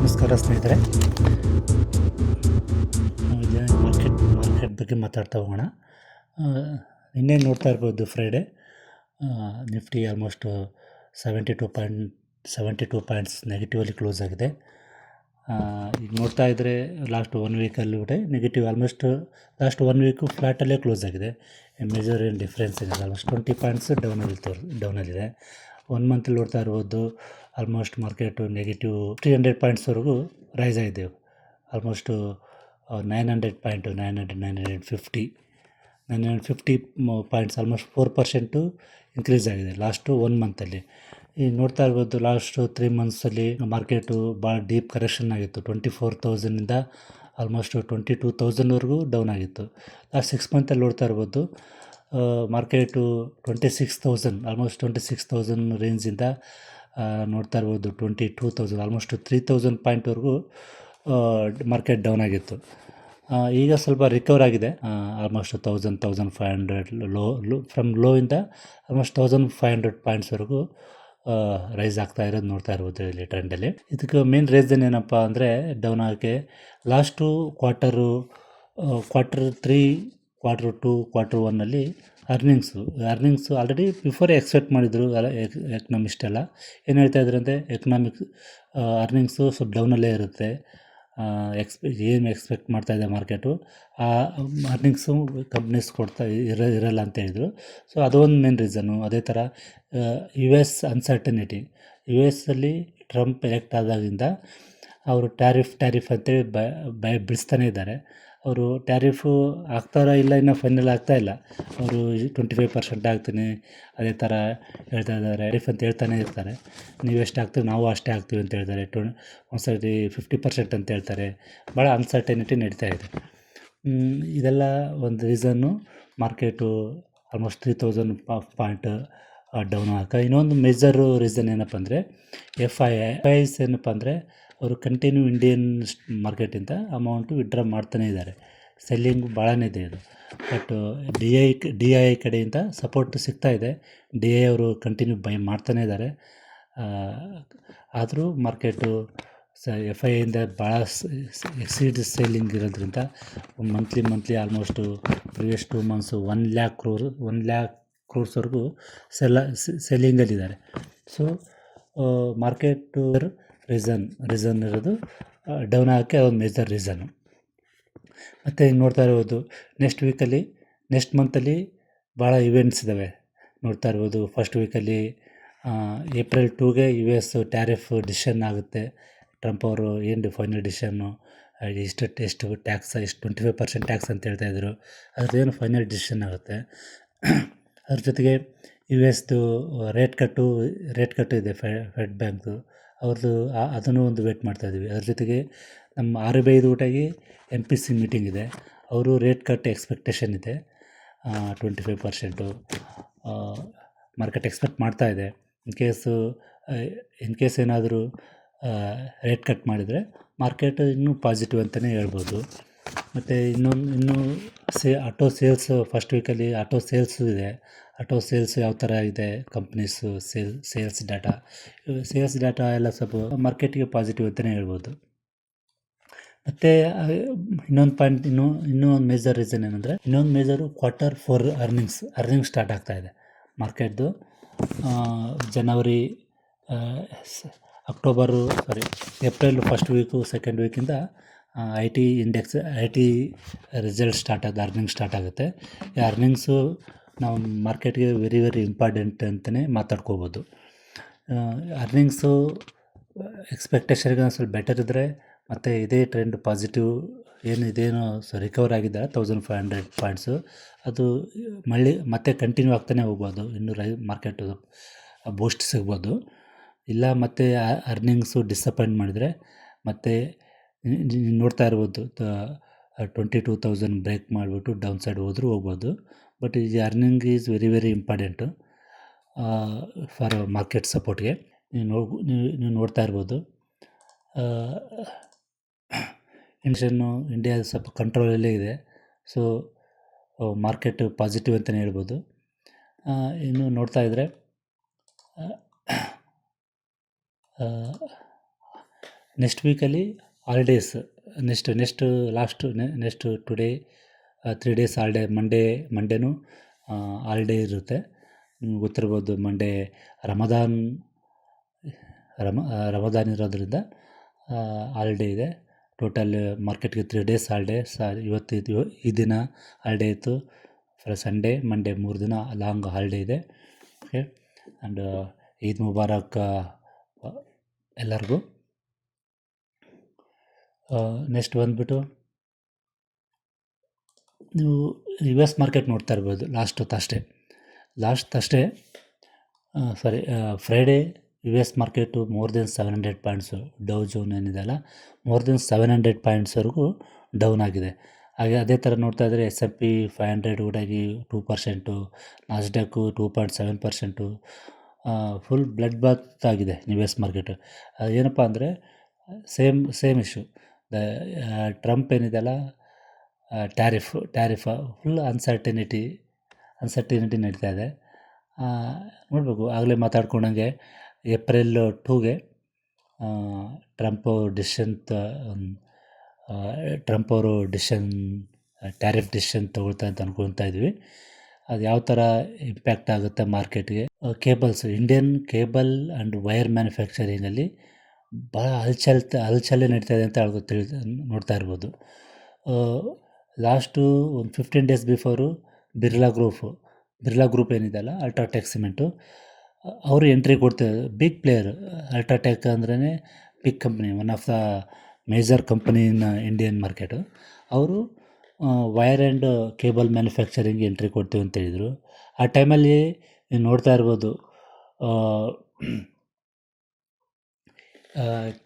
ನಮಸ್ಕಾರ ಸ್ನೇಹಿತರೆ. Market market ಬಗ್ಗೆ ಮಾತಾಡ್ತಾ ಹೋಗೋಣ. ಇನ್ನೇನು ನೋಡ್ತಾ ಇರ್ಬೋದು Friday Nifty almost seventy two point seventy two points ನೆಗೆಟಿವಲ್ಲಿ close ಆಗಿದೆ. ಈಗ ನೋಡ್ತಾ ಇದ್ದರೆ ಲಾಸ್ಟ್ ಒನ್ ವೀಕಲ್ಲಿ ಕೂಡ negative almost last one week ಫ್ಲ್ಯಾಟಲ್ಲೇ close ಆಗಿದೆ. ಮೇಜರ್ ಏನು ಡಿಫ್ರೆನ್ಸ್ ಏನಿದೆ ಆಲ್ಮೋಸ್ಟ್ ಟ್ವೆಂಟಿ ಪಾಯಿಂಟ್ಸ್ ಡೌನಲ್ಲಿ ತೋರ್ ಡೌನಲ್ಲಿದೆ ಒನ್ ಮಂತಲ್ಲಿ ನೋಡ್ತಾ ಇರ್ಬೋದು almost market negative three hundred ಪಾಯಿಂಟ್ಸ್ವರೆಗೂ rise ಆಗಿದೆ. Almost nine hundred point nine hundred nine hundred fifty nine hundred fifty points almost four percent increase ಆಗಿದೆ ಲಾಸ್ಟು ಒನ್ ಮಂತಲ್ಲಿ ಈಗ ನೋಡ್ತಾ ಇರ್ಬೋದು ಲಾಸ್ಟು ತ್ರೀ ಮಂತ್ಸಲ್ಲಿ ಮಾರ್ಕೆಟು ಭಾಳ ಡೀಪ್ ಕರೆಕ್ಷನ್ ಆಗಿತ್ತು. ಟ್ವೆಂಟಿ ಫೋರ್ ತೌಸಂಡಿಂದ ಆಲ್ಮೋಸ್ಟ್ ಟ್ವೆಂಟಿ ಟೂ ತೌಸಂಡ್ವರೆಗೂ ಡೌನ್ ಆಗಿತ್ತು. ಲಾಸ್ಟ್ ಸಿಕ್ಸ್ ಮಂತಲ್ಲಿ ನೋಡ್ತಾ ಇರ್ಬೋದು market twenty six thousand almost twenty six thousand ರೇಂಜಿಂದ ನೋಡ್ತಾ ಇರ್ಬೋದು twenty two thousand almost three thousand ಪಾಯಿಂಟ್ವರೆಗೂ market down ಆಗಿತ್ತು. ಈಗ ಸ್ವಲ್ಪ ರಿಕವರ್ ಆಗಿದೆ. Almost thousand thousand five hundred low low from low ಇಂದ ಆಲ್ಮೋಸ್ಟ್ ತೌಸಂಡ್ ಫೈವ್ ಹಂಡ್ರೆಡ್ ಪಾಯಿಂಟ್ಸ್ವರೆಗೂ ರೈಸ್ ಆಗ್ತಾ ಇರೋದು ನೋಡ್ತಾ ಇರ್ಬೋದು ಇಲ್ಲಿ ಟ್ರೆಂಡಲ್ಲಿ ಇದಕ್ಕೆ ಮೇನ್ ರೀಸನ್ ಏನಪ್ಪ ಅಂದರೆ ಡೌನ್ ಆಗೋಕ್ಕೆ last quarter quarter three quarter two quarter ಒನ್ನಲ್ಲಿ earnings earnings already before expect ಮಾಡಿದರು ಎಕನಾಮಿಸ್ಟ್ ಎಲ್ಲ. ಏನು ಹೇಳ್ತಾ ಇದ್ರು ಅಂದರೆ ಎಕನಾಮಿಕ್ ಅರ್ನಿಂಗ್ಸು ಸ್ವಲ್ಪ ಡೌನಲ್ಲೇ ಇರುತ್ತೆ. ಎಕ್ಸ್ಪೆ ಏನು ಎಕ್ಸ್ಪೆಕ್ಟ್ ಮಾಡ್ತಾ ಇದೆ ಮಾರ್ಕೆಟು ಆ ಅರ್ನಿಂಗ್ಸು ಕಂಪ್ನೀಸ್ ಕೊಡ್ತಾ ಇರ, ಇರಲ್ಲ ಅಂತ ಹೇಳಿದರು. ಸೊ ಅದೊಂದು ಮೇನ್ ರೀಸನ್ನು ಅದೇ ಥರ ಯು ಎಸ್ ಅನ್ಸರ್ಟನಿಟಿ ಯು ಎಸ್ಸಲ್ಲಿ ಟ್ರಂಪ್ ಎಲೆಕ್ಟ್ ಆದಾಗಿಂದ ಅವರು ಟ್ಯಾರಿಫ್ ಟ್ಯಾರಿಫ್ ಅಂತೇಳಿ ಬ ಬಿಡಿಸ್ತಾನೆ ಇದ್ದಾರೆ. ಅವರು ಟ್ಯಾರಿಫು ಆಗ್ತಾರೋ ಇಲ್ಲ ಇನ್ನೂ ಫೈನಲ್ ಇಲ್ಲ. ಅವರು ಟ್ವೆಂಟಿ ಫೈವ್ ಪರ್ಸೆಂಟ್ ಆಗ್ತೀನಿ, ಅದೇ ಥರ ಹೇಳ್ತಾ ಇದ್ದಾರೆ. ಟ್ಯಾರಿಫ್ ಅಂತ ಹೇಳ್ತಾನೆ ಇರ್ತಾರೆ. ನೀವು ಎಷ್ಟು ಹಾಕ್ತೀವಿ ನಾವು ಅಷ್ಟೇ ಹಾಕ್ತೀವಿ ಅಂತ ಹೇಳ್ತಾರೆ. ಟ್ವೆ ಒಂದು ಫಿಫ್ಟಿ ಪರ್ಸೆಂಟ್ ಅಂತ ಹೇಳ್ತಾರೆ. ಭಾಳ ಅನ್ಸರ್ಟನಿಟಿ ನಡೀತಾ ಇದೆ. ಇದೆಲ್ಲ ಒಂದು reason market almost three thousand point down ಆಗ ಇನ್ನೊಂದು ಮೇಜರು ರೀಸನ್ ಏನಪ್ಪ ಅಂದರೆ ಎಫ್ ಐ ಎಫ್ ಐಸ್ ಏನಪ್ಪ ಅಂದರೆ ಅವರು ಕಂಟಿನ್ಯೂ ಇಂಡಿಯನ್ ಮಾರ್ಕೆಟಿಂದ ಅಮೌಂಟು ವಿಡ್ರಾ ಮಾಡ್ತಾನೇ ಇದ್ದಾರೆ. ಸೆಲ್ಲಿಂಗ್ ಭಾಳನೇ ಇದೆ ಇದು. But D I D I ಕಡೆಯಿಂದ ಸಪೋರ್ಟ್ ಸಿಗ್ತಾ ಇದೆ. ಡಿ ಐ ಅವರು ಕಂಟಿನ್ಯೂ ಬೈ ಮಾಡ್ತಾನೇ ಇದ್ದಾರೆ. ಆದರೂ ಮಾರ್ಕೆಟು ಸ ಎಫ್ ಐ ಇಂದ ಭಾಳ ಎಕ್ಸೀಡ್ ಸೇಲಿಂಗ್ ಇರೋದ್ರಿಂದ monthly monthly almost previous two months one lakh crore one lakh ಕ್ರೋರ್ಸ್ವರೆಗೂ ಸೆಲ್ಲ ಸೆಲ್ಲಿಂಗಲ್ಲಿದ್ದಾರೆ ಸೊ ಮಾರ್ಕೆಟು ರೀಸನ್ ರೀಸನ್ ಇರೋದು ಡೌನ್ ಆಗೋಕ್ಕೆ ಒಂದು ಮೇಜರ್ ರೀಸನ್ನು ಮತ್ತು ನೋಡ್ತಾ ಇರ್ಬೋದು ನೆಕ್ಸ್ಟ್ ವೀಕಲ್ಲಿ ನೆಕ್ಸ್ಟ್ ಮಂತಲ್ಲಿ ಭಾಳ ಇವೆಂಟ್ಸ್ ಇದ್ದಾವೆ ನೋಡ್ತಾ ಇರ್ಬೋದು ಫಸ್ಟ್ ವೀಕಲ್ಲಿ ಏಪ್ರಿಲ್ ಟೂಗೆ ಯು ಎಸ್ ಟ್ಯಾರಿಫ್ ಡಿಸಿಷನ್ ಆಗುತ್ತೆ. ಟ್ರಂಪ್ ಅವರು ಏನು ಫೈನಲ್ ಡಿಸಿಷನ್ನು ಇಷ್ಟು ಎಷ್ಟು ಟ್ಯಾಕ್ಸ್ ಎಷ್ಟು ಟ್ವೆಂಟಿ ಫೈವ್ ಪರ್ಸೆಂಟ್ ಟ್ಯಾಕ್ಸ್ ಅಂತ ಹೇಳ್ತಾ ಇದ್ರು. ಅದ್ರದ್ದೇನು ಫೈನಲ್ ಡಿಸಿಷನ್ ಆಗುತ್ತೆ. ಅದ್ರ ಜೊತೆಗೆ ಯು ಎಸ್ದು ರೇಟ್ ಕಟ್ಟು ರೇಟ್ ಕಟ್ಟು ಇದೆ ಫೆಡ್ ಬ್ಯಾಂಕ್ದು ಅವ್ರದ್ದು ಅದನ್ನು ಒಂದು ವೇಟ್ ಮಾಡ್ತಾ ಇದ್ದೀವಿ. ಅದ್ರ ಜೊತೆಗೆ ನಮ್ಮ ಆರು ಬಿ ಐದು ಊಟಾಗಿ ಎಂ ಪಿ ಸಿ ಮೀಟಿಂಗ್ ಇದೆ. ಅವರು ರೇಟ್ ಕಟ್ ಎಕ್ಸ್ಪೆಕ್ಟೇಷನ್ ಇದೆ. Twenty five percent market expect ಮಾಡ್ತಾ ಇದೆ. ಇನ್ ಕೇಸು ಇನ್ ಕೇಸ್ ಏನಾದರೂ ರೇಟ್ ಕಟ್ ಮಾಡಿದರೆ ಮಾರ್ಕೆಟ್ ಇನ್ನೂ ಪಾಸಿಟಿವ್ ಅಂತಲೇ ಹೇಳ್ಬೋದು. ಮತ್ತು ಇನ್ನೊಂದು, ಇನ್ನೂ ಸೇ ಆಟೋ ಸೇಲ್ಸ್ ಫಸ್ಟ್ ವೀಕಲ್ಲಿ ಆಟೋ ಸೇಲ್ಸು ಇದೆ. ಆಟೋ ಸೇಲ್ಸ್ ಯಾವ ಥರ ಇದೆ? Companies sale sales data sales data ಎಲ್ಲ ಸ್ವಲ್ಪ ಮಾರ್ಕೆಟಿಗೆ ಪಾಸಿಟಿವ್ ಅಂತಲೇ ಹೇಳ್ಬೋದು. ಮತ್ತು ಇನ್ನೊಂದು ಪಾಯಿಂಟ್ ಇನ್ನೂ ಇನ್ನೂ ಒಂದು ಮೇಜರ್ ರೀಸನ್ ಏನಂದರೆ, ಇನ್ನೊಂದು major quarter four earnings earning start ಆಗ್ತಾ ಇದೆ. ಮಾರ್ಕೆಟ್ದು January October sorry April first week second ವೀಕಿಂದ I T index, I T result start ಆಗುತ್ತೆ ಅರ್ನಿಂಗ್ ಸ್ಟಾರ್ಟ್ ಆಗುತ್ತೆ. ಈ ಅರ್ನಿಂಗ್ಸು ನಾವು ಮಾರ್ಕೆಟ್ಗೆ ವೆರಿ ವೆರಿ ಇಂಪಾರ್ಟೆಂಟ್ ಅಂತಲೇ ಮಾತಾಡ್ಕೋಬೋದು. ಅರ್ನಿಂಗ್ಸು ಎಕ್ಸ್ಪೆಕ್ಟೇಷನ್ಗೆ ಸ್ವಲ್ಪ ಬೆಟರ್ ಇದ್ದರೆ ಮತ್ತು ಇದೇ ಟ್ರೆಂಡ್ ಪಾಸಿಟಿವ್, ಏನು ಇದೇನು ಸ ರಿಕವರ್ ಆಗಿದ್ದಾರೆ ತೌಸಂಡ್ ಫೈವ್ ಹಂಡ್ರೆಡ್ ಪಾಯಿಂಟ್ಸು. ಅದು ಮಳ್ಳಿ ಮತ್ತೆ ಕಂಟಿನ್ಯೂ ಆಗ್ತಾನೆ ಹೋಗ್ಬೋದು. ಇನ್ನೂ ರೈ ಮಾರ್ಕೆಟು ಬೂಸ್ಟ್ ಸಿಗ್ಬೋದು. ಇಲ್ಲ ಮತ್ತು ಅರ್ನಿಂಗ್ಸು ಡಿಸಪಾಯಿಂಟ್ ಮಾಡಿದರೆ ಮತ್ತು ನೋಡ್ತಾ ಇರ್ಬೋದು. ಟ್ವೆಂಟಿ ಟೂ ತೌಸಂಡ್ ಬ್ರೇಕ್ ಮಾಡಿಬಿಟ್ಟು ಡೌನ್ ಸೈಡ್ ಹೋದರೂ ಹೋಗ್ಬೋದು. ಬಟ್ ಈ earning is very very important for market ಸಪೋರ್ಟ್ಗೆ ನೀವು ನೀವು ನೀವು ನೋಡ್ತಾ ಇರ್ಬೋದು. ಇನ್ಷನ್ನು ಇಂಡಿಯಾ ಸ್ವಲ್ಪ ಕಂಟ್ರೋಲಲ್ಲೇ ಇದೆ. ಸೊ ಮಾರ್ಕೆಟ್ ಪಾಸಿಟಿವ್ ಅಂತಲೇ ಹೇಳ್ಬೋದು. ಇನ್ನು ನೋಡ್ತಾ ಇದ್ದರೆ ನೆಕ್ಸ್ಟ್ ವೀಕಲ್ಲಿ holidays next next last next today three days holiday Monday ಮಂಡೇನೂ holiday ಇರುತ್ತೆ. ಗೊತ್ತಿರ್ಬೋದು ಮಂಡೇ ರಮದಾನ್ ರಮ ರಮದಾನ್ ಇರೋದ್ರಿಂದ ಹಾಲಿಡೇ ಇದೆ. ಟೋಟಲ್ ಮಾರ್ಕೆಟ್ಗೆ ತ್ರೀ ಡೇಸ್ ಹಾಲಿಡೇ ಸ, ಇವತ್ತು ಈ ದಿನ ಹಾಲಿಡೇ ಇತ್ತು. ಸಂಡೇ ಮಂಡೇ ಮೂರು ದಿನ ಲಾಂಗ್ ಹಾಲಿಡೇ ಇದೆ. ಓಕೆ ಆ್ಯಂಡ್ ಈದ್ ಮುಬಾರಕ್ ಎಲ್ಲರಿಗೂ. ನೆಕ್ಸ್ಟ್ ಬಂದುಬಿಟ್ಟು ನೀವು ಯು ಎಸ್ ಮಾರ್ಕೆಟ್ ನೋಡ್ತಾ ಇರ್ಬೋದು ಲಾಸ್ಟ್ ತಷ್ಟೇ ಲಾಸ್ಟ್ ಅಷ್ಟೇ sorry Friday U S market more than seven hundred points Dow Jones ಏನಿದೆಯಲ್ಲ ಮೋರ್ ದೆನ್ ಸೆವೆನ್ ಹಂಡ್ರೆಡ್ ಪಾಯಿಂಟ್ಸ್ವರೆಗೂ ಡೌನ್ ಆಗಿದೆ. ಹಾಗೆ ಅದೇ ಥರ ನೋಡ್ತಾ ಇದ್ದರೆ S F P five hundred ಕೂಡಾಗಿ two percent Nasdaq two point seven percent full bloodbath ಆಗಿದೆ U S market ಏನಪ್ಪ ಅಂದರೆ ಸೇಮ್ ಸೇಮ್ ಇಶ್ಯೂ ಟ್ರಂಪ್ ಏನಿದೆಯಲ್ಲ tariff tariff full uncertainty uncertainty ನಡೀತಾ ಇದೆ. ನೋಡಬೇಕು, ಆಗಲೇ ಮಾತಾಡ್ಕೊಂಡಂಗೆ ಏಪ್ರಿಲ್ ಟೂಗೆ ಟ್ರಂಪ್ ಡಿಸಿಷನ್ ಟ್ರಂಪ್ ಅವರು ಡಿಸಿಷನ್ ಟ್ಯಾರಿಫ್ ಡಿಸಿಷನ್ ತೊಗೊಳ್ತಾರೆ ಅಂತ ಅನ್ಕೊಳ್ತಾ ಇದ್ವಿ. ಅದು ಯಾವ ಥರ ಇಂಪ್ಯಾಕ್ಟ್ ಆಗುತ್ತೆ ಮಾರ್ಕೆಟ್ಗೆ cables Indian cable and wire ಮ್ಯಾನುಫ್ಯಾಕ್ಚರಿಂಗಲ್ಲಿ ಭಾಳ ಹಲ್ಚಲ್ ನಡೀತಾ ಇದೆ ಅಂತ ಹೇಳ್ಬೋದು ತಿಳಿ, ನೋಡ್ತಾ ಇರ್ಬೋದು. ಲಾಸ್ಟು ಒಂದು fifteen days before Birla group Birla group ಏನಿದೆಯಲ್ಲ ಅಲ್ಟ್ರಾಟೆಕ್ ಸಿಮೆಂಟು ಅವರು ಎಂಟ್ರಿ ಕೊಡ್ತಾರೆ ಬಿಗ್ ಪ್ಲೇಯರ್ ಅಲ್ಟ್ರಾಟೆಕ್ ಅಂದ್ರೇ big company one of the major company in Indian market ಅವರು wire and cable manufacturing entry ಕೊಡ್ತೀವಿ ಅಂತ ಹೇಳಿದರು. ಆ ಟೈಮಲ್ಲಿ ನೀವು ನೋಡ್ತಾ ಇರ್ಬೋದು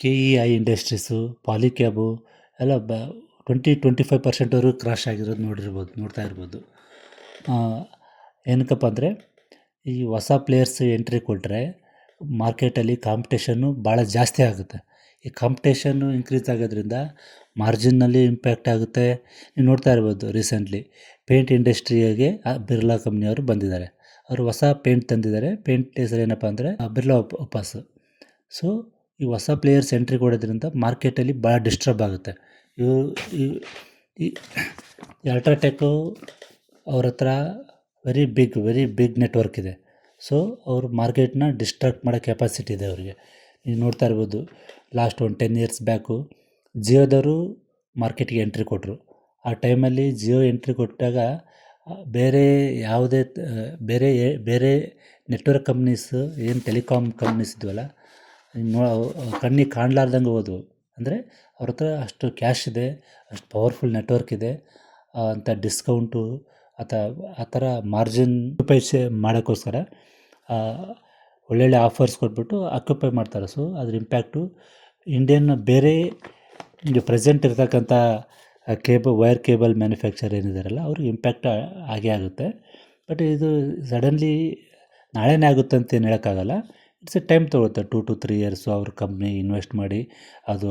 K E I industries Polycab ಎಲ್ಲ ಬ ಟ್ವೆಂಟಿ ಟ್ವೆಂಟಿ ಫೈವ್ ಪರ್ಸೆಂಟ್ವರೆಗೂ ಕ್ರಾಶ್ ಆಗಿರೋದು ನೋಡಿರ್ಬೋದು, ನೋಡ್ತಾ ಇರ್ಬೋದು. ಏನಕ್ಕಪ್ಪ ಅಂದರೆ, ಈ ಹೊಸ ಪ್ಲೇಯರ್ಸ್ ಎಂಟ್ರಿ ಕೊಟ್ಟರೆ ಮಾರ್ಕೆಟಲ್ಲಿ ಕಾಂಪಿಟೇಷನ್ನು ಭಾಳ ಜಾಸ್ತಿ ಆಗುತ್ತೆ. ಈ ಕಾಂಪಿಟೇಷನ್ನು ಇನ್ಕ್ರೀಸ್ ಆಗೋದ್ರಿಂದ ಮಾರ್ಜಿನ್ನಲ್ಲಿ ಇಂಪ್ಯಾಕ್ಟ್ ಆಗುತ್ತೆ. ನೀವು ನೋಡ್ತಾ ಇರ್ಬೋದು ರೀಸೆಂಟ್ಲಿ ಪೇಂಟ್ ಇಂಡಸ್ಟ್ರಿಯಾಗೆ ಬಿರ್ಲಾ ಕಂಪ್ನಿಯವರು ಬಂದಿದ್ದಾರೆ. ಅವರು ಹೊಸ ಪೇಂಟ್ ತಂದಿದ್ದಾರೆ. ಪೇಂಟ್ ಹೆಸರು ಏನಪ್ಪ ಅಂದರೆ ಬಿರ್ಲಾ ಉಪಾಸು ಸೊ ಈ ಹೊಸ ಪ್ಲೇಯರ್ಸ್ ಎಂಟ್ರಿ ಕೊಡೋದ್ರಿಂದ ಮಾರ್ಕೆಟಲ್ಲಿ ಭಾಳ ಡಿಸ್ಟರ್ಬ್ ಆಗುತ್ತೆ. ಇವು ಈ ಅಲ್ಟ್ರಾಟೆಕ್ಕು ಅವ್ರ ಹತ್ರ very big very big network ಇದೆ. ಸೊ ಅವರು ಮಾರ್ಕೆಟ್ನ ಡಿಸ್ಟ್ರಾಕ್ಟ್ ಮಾಡೋ ಕೆಪಾಸಿಟಿ ಇದೆ ಅವರಿಗೆ. ನೀವು ನೋಡ್ತಾ ಇರ್ಬೋದು ಲಾಸ್ಟ್ ಒಂದು ಟೆನ್ ಇಯರ್ಸ್ ಬ್ಯಾಕು ಜಿಯೋದವರು ಮಾರ್ಕೆಟ್ಗೆ ಎಂಟ್ರಿ ಕೊಟ್ಟರು ಆ ಟೈಮಲ್ಲಿ ಜಿಯೋ ಎಂಟ್ರಿ ಕೊಟ್ಟಾಗ, ಬೇರೆ ಯಾವುದೇ, ಬೇರೆ ಬೇರೆ ನೆಟ್ವರ್ಕ್ ಕಂಪ್ನೀಸ್ ಏನು ಟೆಲಿಕಾಮ್ ಕಂಪ್ನೀಸ್ ಇದ್ವಲ್ಲ ನೋ ಕಣ್ಣಿಗೆ ಕಾಣಲಾರ್ದಂಗೆ ಹೋದವು ಅಂದರೆ ಅವ್ರ ಹತ್ರ ಅಷ್ಟು ಕ್ಯಾಶ್ ಇದೆ, ಅಷ್ಟು ಪವರ್ಫುಲ್ ನೆಟ್ವರ್ಕ್ ಇದೆ ಅಂಥ ಡಿಸ್ಕೌಂಟು ಅಥ ಆ ಥರ ಮಾರ್ಜಿನ್ ಪೈಸೆ ಮಾಡೋಕ್ಕೋಸ್ಕರ ಒಳ್ಳೊಳ್ಳೆ ಆಫರ್ಸ್ ಕೊಟ್ಬಿಟ್ಟು ಆಕ್ಯುಪೈ ಮಾಡ್ತಾರೆ. ಸೊ, ಅದ್ರ ಇಂಪ್ಯಾಕ್ಟು ಇಂಡಿಯನ್ ಬೇರೆ ಪ್ರೆಸೆಂಟ್ ಇರ್ತಕ್ಕಂಥ ಕೇಬಲ್ ವೈರ್ ಕೇಬಲ್ ಮ್ಯಾನುಫ್ಯಾಕ್ಚರ್ ಏನಿದಾರಲ್ಲ, ಅವ್ರಿಗೆ ಇಂಪ್ಯಾಕ್ಟ್ ಆಗೇ ಆಗುತ್ತೆ. ಬಟ್ ಇದು ಸಡನ್ಲಿ ನಾಳೆನೇ ಆಗುತ್ತೆ ಅಂತ ಏನು ಹೇಳೋಕ್ಕಾಗಲ್ಲ. ಇಟ್ಸ್ ಎ ಟೈಮ್ ತೊಗೊಳುತ್ತೆ, ಟೂ ಟು ತ್ರೀ ಇಯರ್ಸು ಅವ್ರ ಕಂಪ್ನಿ ಇನ್ವೆಸ್ಟ್ ಮಾಡಿ. ಅದು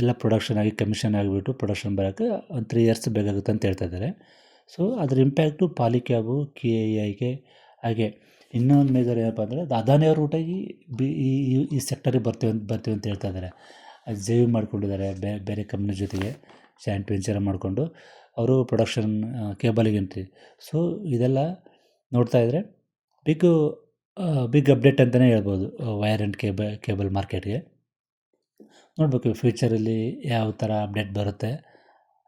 ಎಲ್ಲ ಪ್ರೊಡಕ್ಷನ್ ಆಗಿ ಕಮಿಷನ್ ಆಗಿಬಿಟ್ಟು ಪ್ರೊಡಕ್ಷನ್ ಬರೋಕ್ಕೆ ಒಂದು ತ್ರೀ ಇಯರ್ಸ್ ಬೇಕಾಗುತ್ತೆ ಅಂತ ಹೇಳ್ತಾ ಇದ್ದಾರೆ. ಸೊ ಅದ್ರ ಇಂಪ್ಯಾಕ್ಟು ಪಾಲಿಕ್ಯಾಬು ಕೆ ಎ ಐಗೆ ಹಾಗೆ, ಇನ್ನೊಂದು ಮೇಜರ್ ಏನಪ್ಪ ಅಂದರೆ ಅದಾನಿ ಅವ್ರ ಊಟಾಗಿ ಬಿ, ಈ ಈ ಸೆಕ್ಟರಿಗೆ ಬರ್ತೀವಿ ಅಂತ ಬರ್ತೀವಿ ಅಂತ ಹೇಳ್ತಾ ಇದ್ದಾರೆ. ಅದು ಜೇವಿ ಮಾಡ್ಕೊಂಡಿದ್ದಾರೆ ಬೇರೆ ಕಂಪ್ನಿ ಜೊತೆಗೆ ಜಾಯಿಂಟ್ ವೆಂಚರ್ ಮಾಡಿಕೊಂಡು. ಅವರು ಪ್ರೊಡಕ್ಷನ್ ಕೇಬಲಿಗೆ ಎಂಟ್ರಿ ಸೊ ಇದೆಲ್ಲ ನೋಡ್ತಾ ಇದ್ದರೆ ಬಿಗ್ಗು ಬಿಗ್ ಅಪ್ಡೇಟ್ ಅಂತಲೇ ಹೇಳ್ಬೋದು ವೈರ್ ಆ್ಯಂಡ್ ಕೇಬ ಕೇಬಲ್ ಮಾರ್ಕೆಟ್ಗೆ ನೋಡಬೇಕು ಫ್ಯೂಚರಲ್ಲಿ ಯಾವ ಥರ ಅಪ್ಡೇಟ್ ಬರುತ್ತೆ.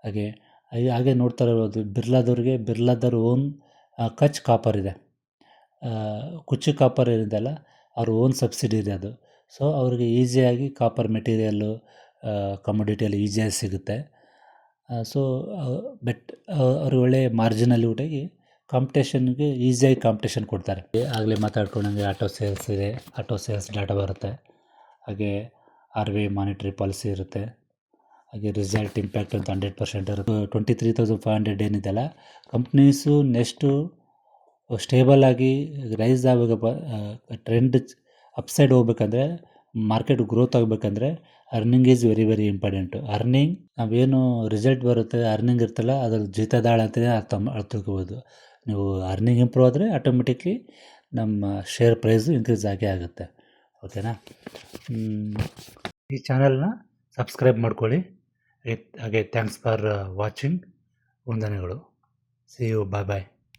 ಹಾಗೆ ಹಾಗೆ ನೋಡ್ತಾ ಇರ್ಬೋದು ಬಿರ್ಲಾದವ್ರಿಗೆ, ಬಿರ್ಲಾದವ್ರ ಓನ್ ಕಚ್ ಕಾಪರ್ ಇದೆ. ಕುಚ್ಚು ಕಾಪರ್ ಏನಿದೆಯಲ್ಲ, ಅವ್ರ ಓನ್ ಸಬ್ಸಿಡಿ ಇದೆ ಅದು. ಸೊ ಅವ್ರಿಗೆ ಈಸಿಯಾಗಿ ಕಾಪರ್ ಮೆಟೀರಿಯಲ್ಲು ಕಮೋಡಿಟಿಯಲ್ಲಿ ಈಸಿಯಾಗಿ ಸಿಗುತ್ತೆ. ಸೊ ಬೆಟ್ ಅವ್ರಿಗೆ ಒಳ್ಳೆಯ ಮಾರ್ಜಿನಲ್ಲಿ ಊಟಾಗಿ ಕಾಂಪಿಟೇಷನ್ಗೆ ಈಸಿಯಾಗಿ ಕಾಂಪಿಟೇಷನ್ ಕೊಡ್ತಾರೆ. ಆಗಲೇ ಮಾತಾಡ್ಕೊಂಡಂಗೆ ಆಟೋ ಸೇಲ್ಸ್ ಇದೆ. ಆಟೋ ಸೇಲ್ಸ್ ಡಾಟಾ ಬರುತ್ತೆ. ಹಾಗೆ R B I monetary policy ಇರುತ್ತೆ. ಹಾಗೆ ರಿಸಲ್ಟ್ ಇಂಪ್ಯಾಕ್ಟ್ ಅಂತ ಹಂಡ್ರೆಡ್ ಪರ್ಸೆಂಟ್ ಇರುತ್ತೆ. Twenty three thousand five hundred ಏನಿದೆಯಲ್ಲ ಕಂಪ್ನೀಸು ನೆಕ್ಸ್ಟು ಸ್ಟೇಬಲ್ ಆಗಿ ರೈಸ್ ಆಗಬೇಕಪ್ಪ ಟ್ರೆಂಡ್ ಅಪ್ಸೈಡ್ ಹೋಗ್ಬೇಕಂದ್ರೆ ಮಾರ್ಕೆಟ್ ಗ್ರೋತ್ ಆಗಬೇಕಂದ್ರೆ earning is very very important earning ನಾವೇನು ರಿಸಲ್ಟ್ ಬರುತ್ತೆ ಅರ್ನಿಂಗ್ ಇರ್ತಲ್ಲ ಅದ್ರ ಜೀತದಾಳ ಅಂತಲೇ ಅರ್ಥ ತಿಳ್ಕೊಬೋದು ನೀವು ಅರ್ನಿಂಗ್ ಇಂಪ್ರೂವ್ ಆದರೆ ಆಟೋಮೆಟಿಕ್ಲಿ ನಮ್ಮ ಶೇರ್ ಪ್ರೈಸು ಇನ್ಕ್ರೀಸ್ ಆಗೇ ಆಗುತ್ತೆ. ಓಕೆನಾ ಈ ಚಾನಲ್ನ ಸಬ್ಸ್ಕ್ರೈಬ್ ಮಾಡ್ಕೊಳ್ಳಿ. ಹಾಗೆ ಥ್ಯಾಂಕ್ಸ್ ಫಾರ್ ವಾಚಿಂಗ್ ವಂದನೆಗಳು. See you bye bye